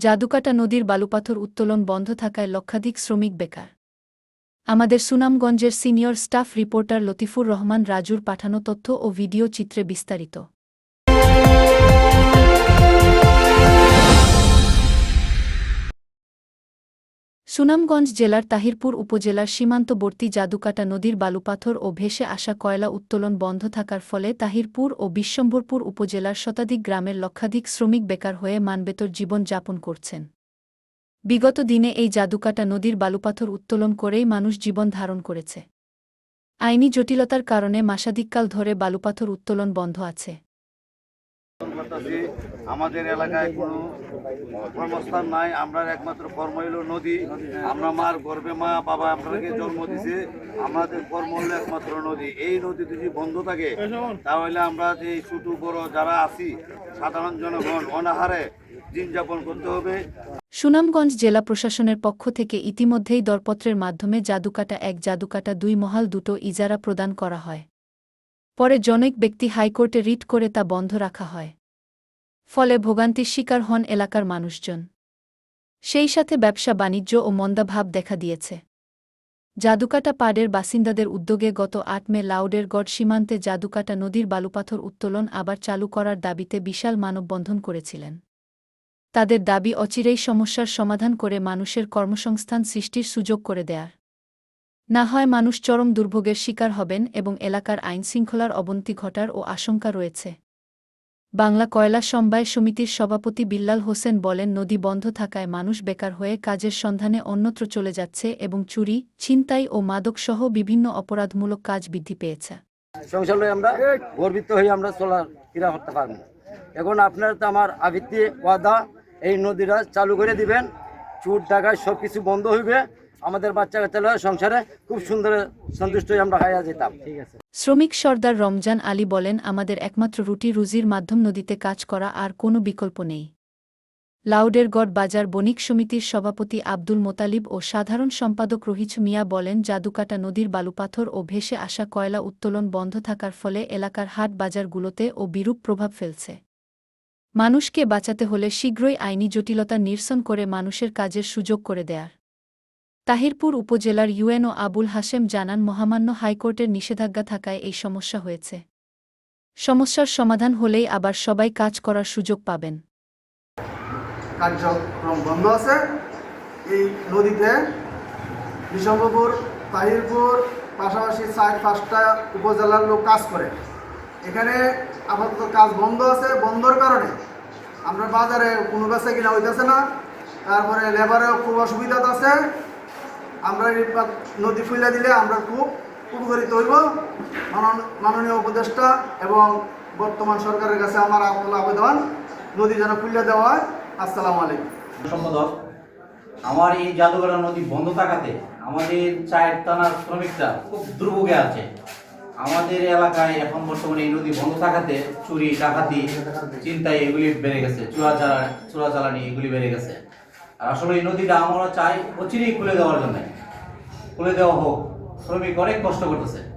জাদুকাটা নদীর বালুপাথর উত্তোলন বন্ধ থাকায় লক্ষাধিক শ্রমিক বেকার। আমাদের সুনামগঞ্জের senior staff reporter Latifur Rahman রাজুর পাঠানো তথ্য ও ভিডিও চিত্রে বিস্তারিত। সুনামগঞ্জ জেলার তাহিরপুর উপজেলার সীমান্তবর্তী জাদুকাটা নদীর বালুপাথর ও ভেসে আসা কয়লা উত্তোলন বন্ধ থাকার ফলে তাহিরপুর ও বিশ্বম্ভরপুর উপজেলার শতাধিক গ্রামের লক্ষাধিক শ্রমিক বেকার হয়ে মানবেতর জীবন যাপন করছেন। বিগত দিনে এই জাদুকাটা নদীর বালুপাথর উত্তোলন করেই মানুষ জীবন ধারণ করেছে। আইনি জটিলতার কারণে মাসাধিককাল ধরে বালুপাথর উত্তোলন বন্ধ আছে। করতেছি। আমাদের এলাকায় কোনো কর্মস্থান নাই, আমরা একমাত্র কর্ম হইল নদী। আমরা মার গর্বে মা, বাবা আপনাকে জন্ম দিছে, আমাদের কর্ম হলো একমাত্র নদী। এই নদী যদি বন্ধ থাকে, তাহলে আমরা যে ছোট, বড় যারা আছি, সাধারণ জনগণ, অনাহারে দিন যাপন করতে হবে। সুনামগঞ্জ জেলা প্রশাসনের পক্ষ থেকে ইতিমধ্যেই দরপত্রের মাধ্যমে জাদুকাটা এক, জাদুকাটা দুই মহাল দুটো ইজারা প্রদান করা হয়। পরে জনৈক ব্যক্তি হাইকোর্টে রিট করে তা বন্ধ রাখা হয়। ফলে ভোগান্তির শিকার হন এলাকার মানুষজন। সেই সাথে ব্যবসা, বাণিজ্য ও মন্দাভাব দেখা দিয়েছে। জাদুকাটা পাড়ের বাসিন্দাদের উদ্যোগে গত আট মে লাউডের গড় সীমান্তে জাদুকাটা নদীর বালুপাথর উত্তোলন আবার চালু করার দাবিতে বিশাল মানববন্ধন করেছিলেন। তাদের দাবি অচিরেই সমস্যার সমাধান করে মানুষের কর্মসংস্থান সৃষ্টির সুযোগ করে দেয়ার। না হয় মানুষ চরম দুর্ভোগের শিকার হবেন এবং এলাকার আইনশৃঙ্খলার অবনতি ঘটার ও আশঙ্কা রয়েছে। বাংলা কয়লা সমবায় সমিতির সভাপতি বিল্লাল হোসেন বলেন, নদী বন্ধ থাকায় মানুষ বেকার হয়ে কাজের সন্ধানে অন্যত্র চলে যাচ্ছে এবং চুরি, ছিনতাই ও মাদকসহ বিভিন্ন অপরাধমূলক কাজ বৃদ্ধি পেয়েছে। আমরা গর্বিত হয়ে আমরা চলার ক্রীড়া করতে এখন আপনার তো আমার আবৃত্তি, ওয়াদা, এই নদীটা চালু করে দিবেন। চুর টাকায় সব কিছু বন্ধ হইবে। আমাদের বাচ্চা কাচ্চারা সংসারে খুব সুন্দর সন্তুষ্ট হয়ে আমরা খাইয়া যেতাম। ঠিক আছে। শ্রমিক সর্দার রমজান আলী বলেন আমাদের একমাত্র রুটি রুজির মাধ্যম নদীতে কাজ করা আর কোনো বিকল্প নেই। লাউডের লাউডেরগড় বাজার বণিক সমিতির সভাপতি আব্দুল মোতালিব ও সাধারণ সম্পাদক রহিচ মিয়া বলেন জাদুকাটা নদীর বালুপাথর ও ভেসে আসা কয়লা উত্তোলন বন্ধ থাকার ফলে এলাকার হাট বাজারগুলোতে ও বিরূপ প্রভাব ফেলছে। মানুষকে বাঁচাতে হলে শীঘ্রই আইনি জটিলতা নিরসন করে মানুষের কাজের সুযোগ করে দেয়ার। তাহিরপুর উপজেলার ইউএনও আবুল হাশেম জানান, মহামান্য হাইকোর্টের নিষেধাজ্ঞা থাকায় এই সমস্যা হয়েছে। সমস্যার সমাধান হলেই আবার সবাই কাজ করার সুযোগ পাবেন। কার্যক্রম বন্ধ আছে। এই নদীতে তাহিরপুর, পাশাপাশি চার, পাঁচটা উপজেলার লোক কাজ করে। এখানে আপাতত কাজ বন্ধ আছে, বন্ধর কারণে। আমরা বাজারে কোনো বেচা কিনা হইতেছে না। তারপরে লেবারেও খুব অসুবিধা আছে। আমরা নদী ফুলে দিলে আমরা খুব উপকৃত হইব। মানন- মাননীয় উপদেষ্টা এবং বর্তমান সরকারের কাছে আমার আকুল আবেদন। নদী যেন খুলে দেওয়া হয়। আসসালামু আলাইকুম। আমার এই জাদুঘর নদী বন্ধ থাকাতে আমাদের চায়ের টানার শ্রমিকরা খুব দুর্ভোগে আছে। আমাদের এলাকায় এখন বর্তমানে এই নদী বন্ধ থাকাতে চুরি, ডাকাতি, চিন্তায় এগুলি বেড়ে গেছে, চুরা চালা চোরা চালানি এগুলি বেড়ে গেছে। আর আসলে এই নদীটা আমরা চাই অচিরেই খুলে দেওয়ার জন্য। খুলে দেওয়া হোক। শ্রমিক অনেক কষ্ট করতেছে।